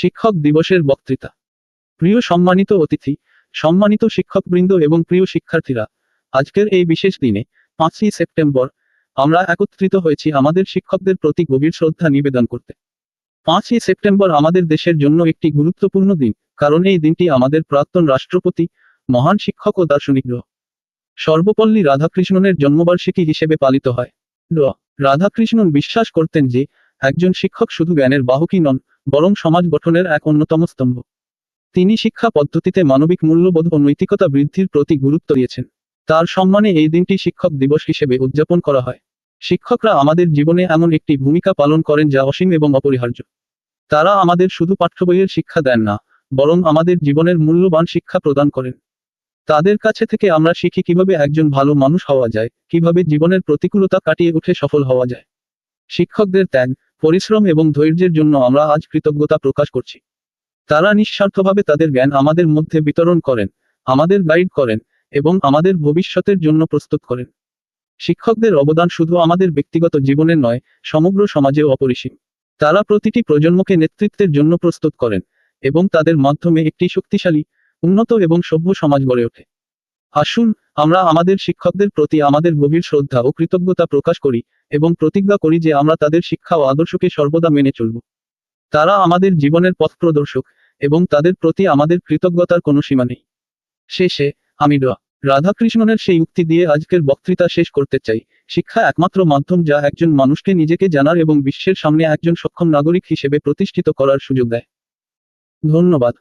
শিক্ষক দিবসের বক্তৃতা। প্রিয় সম্মানিত অতিথি, সম্মানিত শিক্ষকবৃন্দ এবং প্রিয় শিক্ষার্থীরা, আজকের এই বিশেষ দিনে, পাঁচই সেপ্টেম্বর, আমরা একত্রিত হয়েছি আমাদের শিক্ষকদের প্রতি গভীর শ্রদ্ধা নিবেদন করতে। পাঁচই সেপ্টেম্বর আমাদের দেশের জন্য একটি গুরুত্বপূর্ণ দিন, কারণ এই দিনটি আমাদের প্রাক্তন রাষ্ট্রপতি, মহান শিক্ষক ও দার্শনিক ড। সর্বপল্লী রাধাকৃষ্ণনের জন্মবার্ষিকী হিসেবে পালিত হয়। রাধাকৃষ্ণন বিশ্বাস করতেন যে একজন শিক্ষক শুধু জ্ঞানের বাহকই নন, বরং সমাজ গঠনের এক অন্যতম স্তম্ভ। তিনি শিক্ষা পদ্ধতিতে মানবিক মূল্যবোধ ও নৈতিকতা বৃদ্ধির প্রতি গুরুত্ব দিয়েছেন। তার সম্মানে এই দিনটি শিক্ষক দিবস হিসেবে উদযাপন করা হয়। শিক্ষকরা আমাদের জীবনে এমন একটি ভূমিকা পালন করেন যা অসীম এবং অপরিহার্য। তারা আমাদের শুধু পাঠ্যবইয়ের শিক্ষা দেন না, বরং আমাদের জীবনের মূল্যবান শিক্ষা প্রদান করেন। তাদের কাছে থেকে আমরা শিখি কীভাবে একজন ভালো মানুষ হওয়া যায়, কীভাবে জীবনের প্রতিকূলতা কাটিয়ে উঠে সফল হওয়া যায়। শিক্ষকদের ত্যাগ পরিশ্রম এবং ধৈর্যের জন্য আমরা আজ কৃতজ্ঞতা প্রকাশ করছি। তারা নিঃস্বার্থভাবে তাদের জ্ঞান আমাদের মধ্যে বিতরণ করেন, আমাদের গাইড করেন এবং আমাদের ভবিষ্যতের জন্য প্রস্তুত করেন। শিক্ষকদের অবদান শুধু আমাদের ব্যক্তিগত জীবনে নয়, সমগ্র সমাজেও অপরিসীম। তারা প্রতিটি প্রজন্মকে নেতৃত্বের জন্য প্রস্তুত করেন এবং তাদের মাধ্যমে একটি শক্তিশালী, উন্নত এবং সভ্য সমাজ গড়ে ওঠে। আসুন, আমরা আমাদের শিক্ষকদের প্রতি আমাদের গভীর শ্রদ্ধা ও কৃতজ্ঞতা প্রকাশ করি এবং প্রতিজ্ঞা করি যে আমরা তাদের শিক্ষা ও আদর্শকে সর্বদা মেনে চলব। তারা আমাদের জীবনের পথ প্রদর্শক এবং তাদের প্রতি আমাদের কৃতজ্ঞতার কোনো সীমা নেই। শেষে, আমি ড. রাধাকৃষ্ণনের সেই উক্তি দিয়ে আজকের বক্তৃতা শেষ করতে চাই। শিক্ষা একমাত্র মাধ্যম যা একজন মানুষকে নিজেকে জানার এবং বিশ্বের সামনে একজন সক্ষম নাগরিক হিসেবে প্রতিষ্ঠিত করার সুযোগ দেয়। ধন্যবাদ।